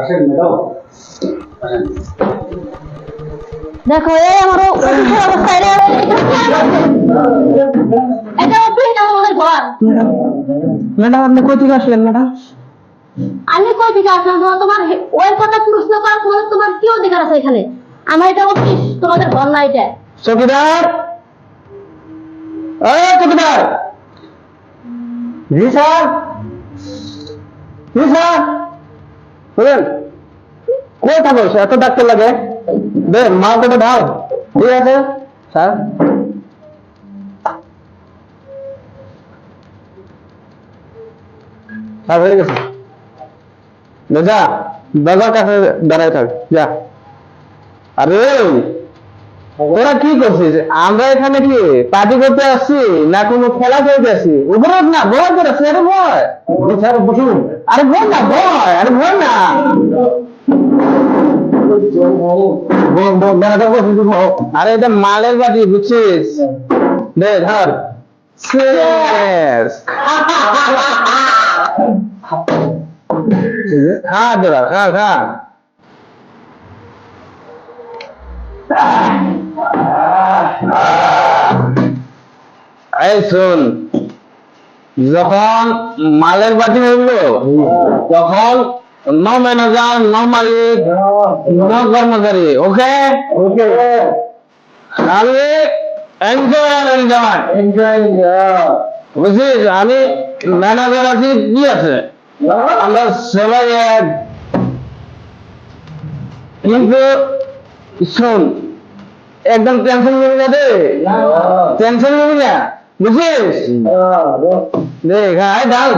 আসেন ম্যাডাম। দেখো এই আমার অবস্থা এটা ম্যাডাম আপনি কই থেকে আসলেন ম্যাডাম? আমি কই থেকে আসলাম? তোমার তোমার ওই কথা প্রশ্ন করার তোমার তোমার কি অধিকার আছে এখানে? আমার এটা অফিস তোমাদের ঘর না এটা। চৌকিদার! এই চৌকিদার! জি স্যার। জি স্যার। বলেন কই থাকো এত ডাক্তার লাগে? দে মা করে দাও। ঠিক আছে? স্যার? স্যার, হয়ে গেছে। নে যা। দাদার কাছে দাঁড়ায় থাক। যা। আরে ওরা কি করছিস আমরা এখানে কি পার্টি করতে আসছি না কোনো খেলা খেলতে আসছি? উপরে না বয় করে বয় স্যার বসুন। আরে বল না বয় আরে বল না। আরে এটা মালের বাটি বুঝছিস? দে ধর। শেষ খা তোরা খা খা এই শোন যখন মালের বাটি হইল তখন ন ম্যানেজার ন মালিক ন কর্মচারী ওকে? ওকে। আমি এনজয় এনজয় এনজয় বুঝছিস আমি ম্যানেজার আছি কি আছে? আমরা সবাই কিন্তু শোন একদম টেনশন নিবি না রে। টেনশন নিবি না। বুঝছিস দেখ ডাল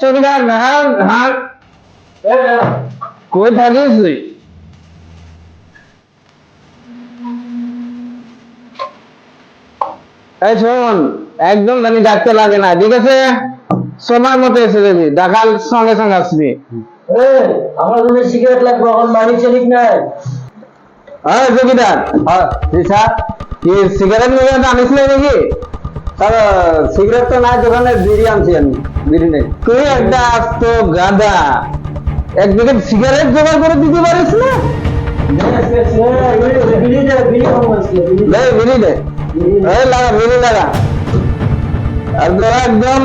চৌকিদার হাল হাল কই থাকিস তুই? এই শোন একদম জানি ডাকতে লাগে না ঠিক আছে? সময় মতো এসে যাবি ডাকার সঙ্গে সঙ্গে আসবি। আমার যদি সিগারেট লাগবে এখন মানি চলিক নাই। হ্যাঁ চৌকিদার হ্যাঁ জি কি সিগারেট মিগারেট আনিস নাই নাকি? স্যার সিগারেট তো নাই, দোকানে বিড়ি আনছি আমি, বিড়ি নেই। তুই একটা আস্ত সিগারেট জোগাড় করে দিতে পারিস না? দে লাগা একদম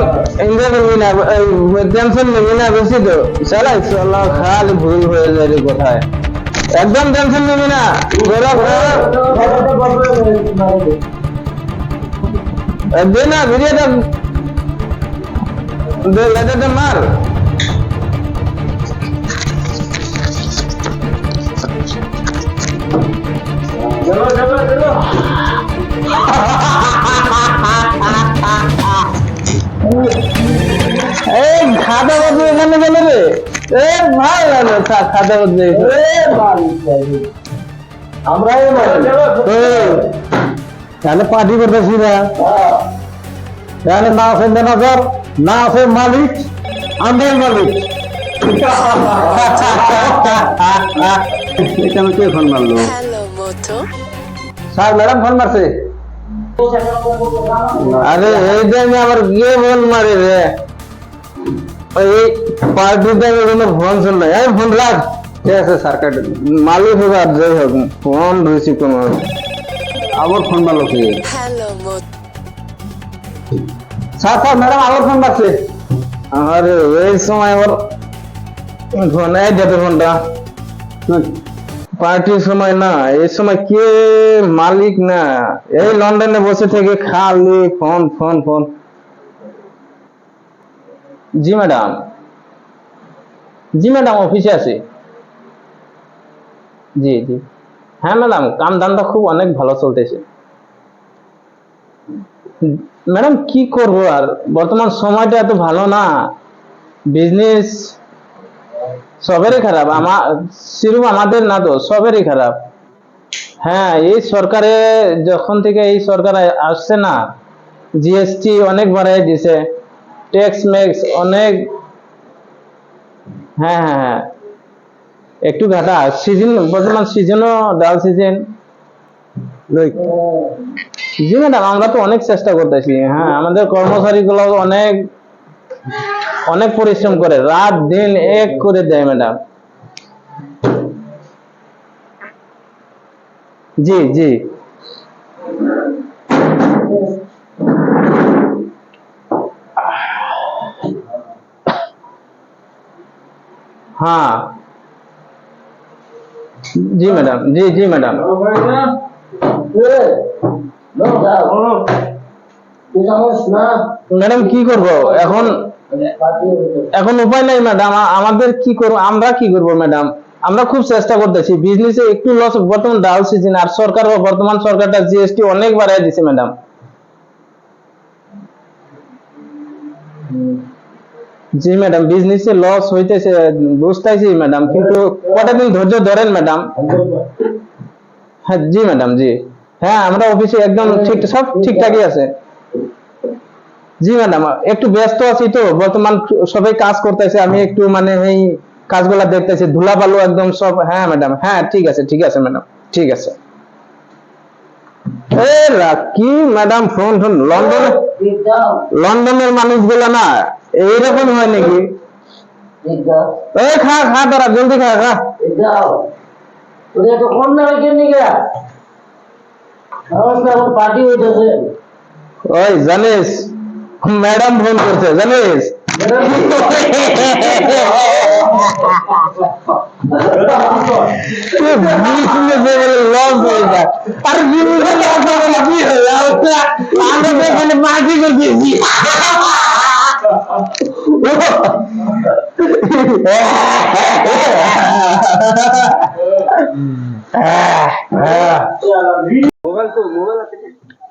না না খালি ভুল হয়ে যায় কোথায়? একদম টেনশন নিবি না। দে না ভিডিওটা দে লেটারটা মার। এই খাতা বদলে এখানে রে? এ ভাই ভালো খা- খাতা বদলে আমরা তাহলে পার্টি করতেছি না তাহলে না আছে ম্যানেজার না আছে মালিক আমরাই মালিক। এটা আমি কে ফোন মারলো। স্যার ম্যাডাম ফোন মারছে? আরে এই টাইমে আবার কে ফোন মারে রে। পার্টির টাইমে কোনো ফোন শুন নাই। এই ফোন রাখ। ঠিক আছে স্যার কাট মালিক আর যাই হোক ফোন রিসিভ আবার ফোন মারলো কি? স্যার স্যার ম্যাডাম আবার ফোন পাচ্ছে আরে এই সময় আবার ফোন এই যাতে ফোনটা পার্টির সময় না এই সময় কে মালিক না। এই লন্ডনে বসে থেকে খালি ফোন ফোন ফোন জি ম্যাডাম। জি ম্যাডাম, অফিসে আছি। জি জি। হ্যাঁ ম্যাডাম কাম ধান্দা খুব অনেক ভালো চলতেছে। ম্যাডাম, কি করব আর? বর্তমান সময়টা এত ভালো না। বিজনেস সবেরই খারাপ। আমার সিরুম আমাদের না তো, সবেরই খারাপ। হ্যাঁ এই সরকারে যখন থেকে এই সরকার আসছে না, জিএসটি অনেক বাড়াই দিছে। টেক্স মেক্স অনেক হ্যাঁ হ্যাঁ হ্যাঁ। একটু ঘাটা সিজন বর্তমান সিজনও ডাল সিজন জি ম্যাডাম আমরা তো অনেক চেষ্টা করতেছি। হ্যাঁ আমাদের কর্মচারী গুলো অনেক অনেক পরিশ্রম করে। রাত দিন এক করে দেয় ম্যাডাম জি জি। হ্যাঁ। জি ম্যাডাম, জি জি ম্যাডাম। ম্যাডাম, কি করব? এখন এখন উপায় নাই ম্যাডাম আমাদের কি করব আমরা কি করব ম্যাডাম? আমরা খুব চেষ্টা করতেছি বিজনেসে একটু লস বর্তমান ডাল সিজন আর সরকার বর্তমান সরকারটা জিএসটি অনেক বাড়াই দিছে ম্যাডাম। জি ম্যাডাম বিজনেসে লস হইতেছে বুঝতেছি ম্যাডাম কিন্তু কটা দিন ধৈর্য ধরেন ম্যাডাম হ্যাঁ জি ম্যাডাম জি। হ্যাঁ আমরা অফিসে একদম ঠিক, সব ঠিকঠাকই আছে। জি ম্যাডাম একটু ব্যস্ত আছি তো, বর্তমান সবাই কাজ করতেছে, আমি একটু মানে এই কাজগুলা দেখতেছি ধুলা বালু একদম সব হ্যাঁ ম্যাডাম হ্যাঁ ঠিক আছে ঠিক আছে ম্যাডাম ঠিক আছে। কি ম্যাডাম ফোন ফোন লন্ডনে, লন্ডনের মানুষগুলো না এইরকম হয় নাকি? এই খা খা তোরা জলদি খা খা। পার্টি হইতেছে। ওই জানিস ম্যাডাম ফোন করছে জানিস? লস হয়ে যায়।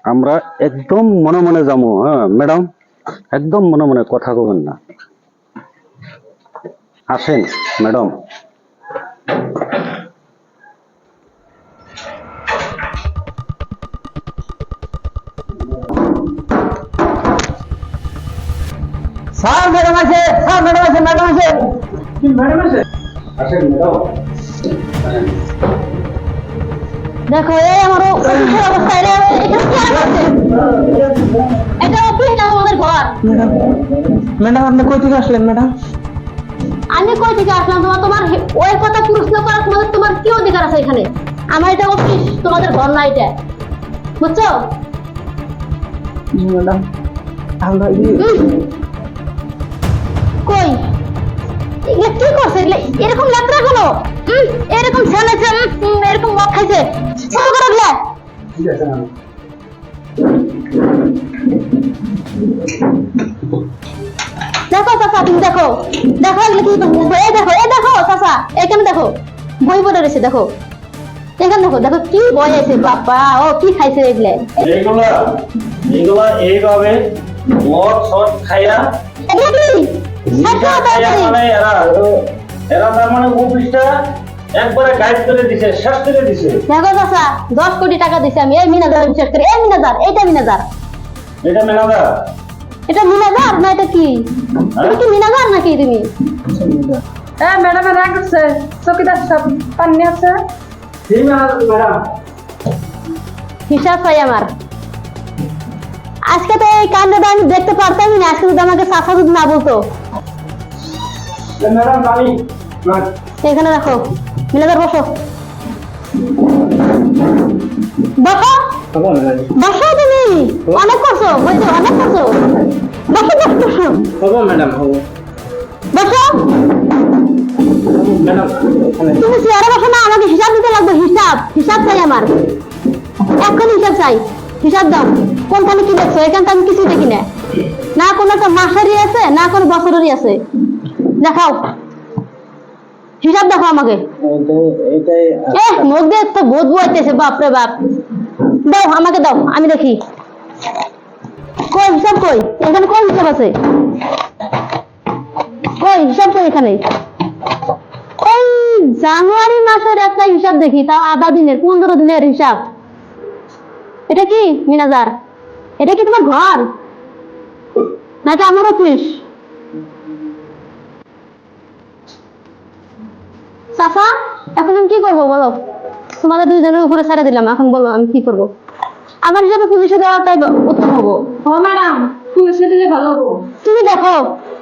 আমরা একদম মনে মনে যাব হ্যাঁ ম্যাডাম একদম মনে মনে কথা কবেন না। আসেন ম্যাডাম স্যার ম্যাডাম আছে স্যার ম্যাডাম আছে ম্যাডাম আছে। আসেন ম্যাডাম। দেখো এই আমার অবস্থা এটা এটা কি এটা অফিস না আমাদের ঘর? ম্যাডাম ম্যাডাম আপনি কই থেকে আসলেন ম্যাডাম? আমি কই থেকে আসলাম? তোমার তোমার ওই কথা প্রশ্ন করার তোমাদের তোমার কি অধিকার আছে এখানে? আমার এটা অফিস তোমাদের ঘর না এটা। বুঝছ? ম্যাডাম আমরা। কই? এগুলো কি করছে? এগুলো এরকম হলো উম, এরকম ছেলেছে এরকম মদ খাইছে। শুরু করো এগুলা। দেখো চাচা তুমি দেখো। দেখো এগুলো কি। এই দেখো? এই দেখো চাচা এখানে দেখো? বই পড়ে রয়েছে দেখো। এখানে দেখো দেখো কি বই আছে বাবা ও কি খাইছে এগুলো? এইগুলা এইগুলা এইভাবে মদ সদ খাইয়া এগুলো কি নিশা দেখো খাইয়া তাড়াতাড়ি। এরা এরা তার মানে অফিসটা একবারে গাইড করে দিছে শেষ করে দিছে। দেখো চাচা দশ কোটি টাকা দিছে আমি। এই মিনাজার বিশ্বাস করি এই মিনাজার এইটা মিনাজার এটা মেলাদা এটা মিনাজার না এটা কি? তুমি কি মিনাজার নাকি তুমি? ম্যাডাম রাগ আছে চকিদার সব পান্নি আছে। হিসাব চাই আমার। আজকে তো এই কাণ্ডটা আমি দেখতে পারতামই না আজকে যদি আমাকে চাচা যদি না বলতো। ম্যাডাম আমি এখানে রাখো। মিনাজার বসো। বসো। বসো তুমি। অনেক করছ বলছো অনেক করছ। বসো বসো হব ম্যাডাম হব বসো। তুমি চেয়ারে বসো না, আমাকে হিসাব দিতে লাগবে, হিসাব। হিসাব চাই আমার। এখন হিসাব চাই। হিসাব দাও। কোনখানে কি দেখছ এখানে আমি কিছু দেখি না না কোনো একটা মাসেরই আছে না কোনো বছরেরই আছে। দেখাও। হিসাব দেখো আমাকে। এইটাই এ মুখ দিয়ে তো ভূত বইতেছে বাপরে বাপ। দাও আমাকে দাও আমি দেখি। কই হিসাব কই? এখানে কোন হিসাব আছে? কই হিসাব কই এখানে? ওই জানুয়ারি মাসের একটা হিসাব দেখি তাও আধা দিনের পনেরো দিনের হিসাব। এটা কি মিনাজার? এটা কি তোমার ঘর? নাকি আমার অফিস? চাচা এখন আমি কি করব বলো? তোমাদের দুজনের উপরে ছেড়ে দিলাম এখন বলো আমি কি করব? আমার হিসাবে পুলিশে দেওয়াটাই ব- উত্তম হব। ও ম্যাডাম পুলিশে দিলে ভালো হব। তুমি দেখো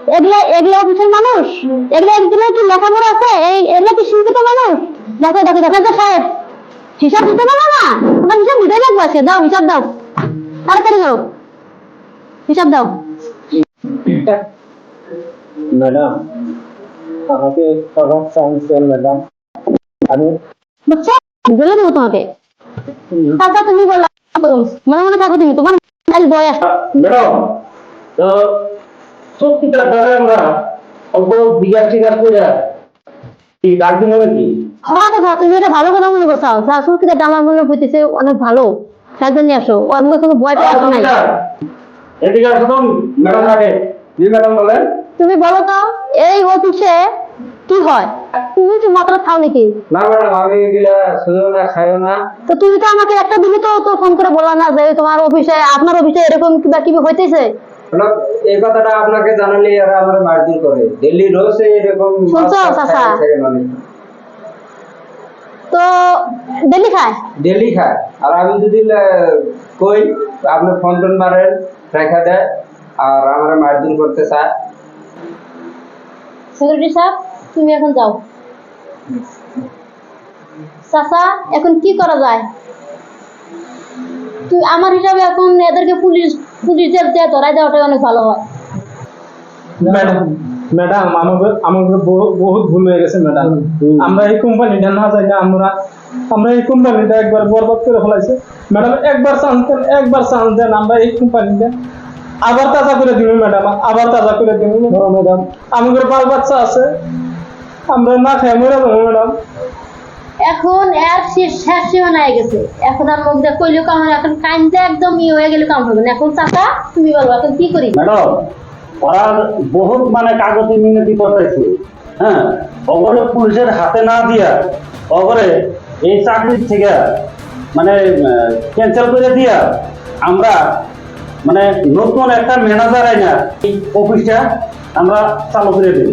এগুলা এগুলা অফিসের মানুষ? এগুলা একদিনে কি লেখাপড়া আছে? এই এগুলা কি শিক্ষিত মানুষ? দেখো দেখো দেখো। তো সাহেব হিসাব দিতে পারো না? তোমার হিসাব দিতে লাগবে দাও হিসাব দাও। তাড়াতাড়ি দাও হিসাব দাও। ম্যাডাম আমাকে সবার চান্স দেন ম্যাডাম আমি বুঝছ বলে দেবো তোমাকে। আচ্ছা তুমি বলো। মনে মনে থাকো তুমি তোমার আজ বয়স। ম্যাডাম তো সত্যিটা ধরে আমরা অল্প বিঘা টিঘা করে কি ডাকদিন হবে কি? হ্যাঁ দেখো তুমি এটা ভালো কথা মনে করছ। শাশুড় আমার মনে হইতেছে অনেক ভালো। সাহায্য নিয়ে আসো। আমাকে কোনো ভয় পাওয়া নাই। এদিকে আসো তো ম্যাডাম আগে জি ম্যাডাম বলেন। তুমি বলো তো এই অফিসে কি হয়? তুমি কি মাত্র খাও নাকি? না ম্যাডাম আমি এগুলা শুধু না খাইও না। তো তুমি তো আমাকে একটা দিনে তো তো ফোন করে বললা না যে তোমার অফিসে আপনার অফিসে এরকম কিবা কিবি হইতেছে? এই কথাটা আপনাকে জানালে আর আমার করে। ডেলি রোজ এরকম শুনছো, চাচা? তো ডেলি খায়? ডেলি খায়। আর আমি যদি কই আপনি ফোন টোন মারেন রেখা দেয় আর আমার মার্জিন করতে চায় সিকিউরিটি সাহেব তুমি এখন যাও। চাচা এখন কি করা যায়? তুই আমার হিসাবে এখন এদেরকে পুলিশ পুলিশ জেল দিয়ে ধরাই দেওয়াটা অনেক ভালো হয়। ম্যাডাম ম্যাডাম আমাকে বহু- বহুত ভুল হয়ে গেছে ম্যাডাম। আমরা এই কোম্পানিটা না যাই না আমরা আমরা এই কোম্পানিটা একবার বরবাদ করে ফেলাইছে। ম্যাডাম একবার চান্স দেন একবার চান্স দেন আমরা এই কোম্পানিটা আবার তাজা করে দিব ম্যাডাম আবার তাজা করে দিব। ম্যাডাম। আমাদের বাল বাচ্চা আছে আমরা না খাই মরে যাব ম্যাডাম। এখন এর শেষ শেষ সীমানা হয়ে গেছে। এখন আর মুখ দিয়ে কইলেও কাম এখন কাইন্দে একদম ইয়ে হয়ে গেলে কাম হবে না। এখন চাচা তুমি বলো এখন কি করি? ম্যাডাম ওরা বহুত মানে কাগজে মিনতি করতেছে। হ্যাঁ অগরে পুলিশের হাতে না দিয়া অগরে এই চাকরির থেকে মানে ক্যান্সেল করে দিয়া আমরা মানে নতুন একটা ম্যানেজার আইনা এই অফিসটা আমরা চালু করে দিই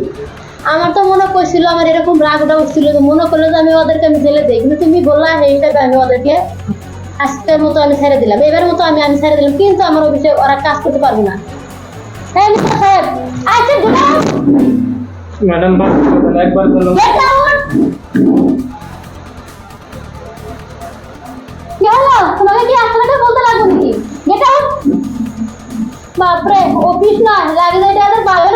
আমার তো মনে করছিল আমার এরকম রাগটা উঠছিল তো মনে করল যে আমি ওদেরকে আমি জেলে দিই। কিন্তু তুমি বললা এই হিসাবে আমি ওদেরকে আজকের মতো আমি ছেড়ে দিলাম। এবার মতো আমি আমি ছেড়ে দিলাম কিন্তু আমার অফিসে ওরা কাজ করতে পারবে না। হ্যাঁ মিস্টার সাহেব আচ্ছা ম্যাডাম একবার কি তোমাকে কি আসলে বলতে লাগবে নাকি? Get out. বাপরে, অফিস না লাগে এটা বাবার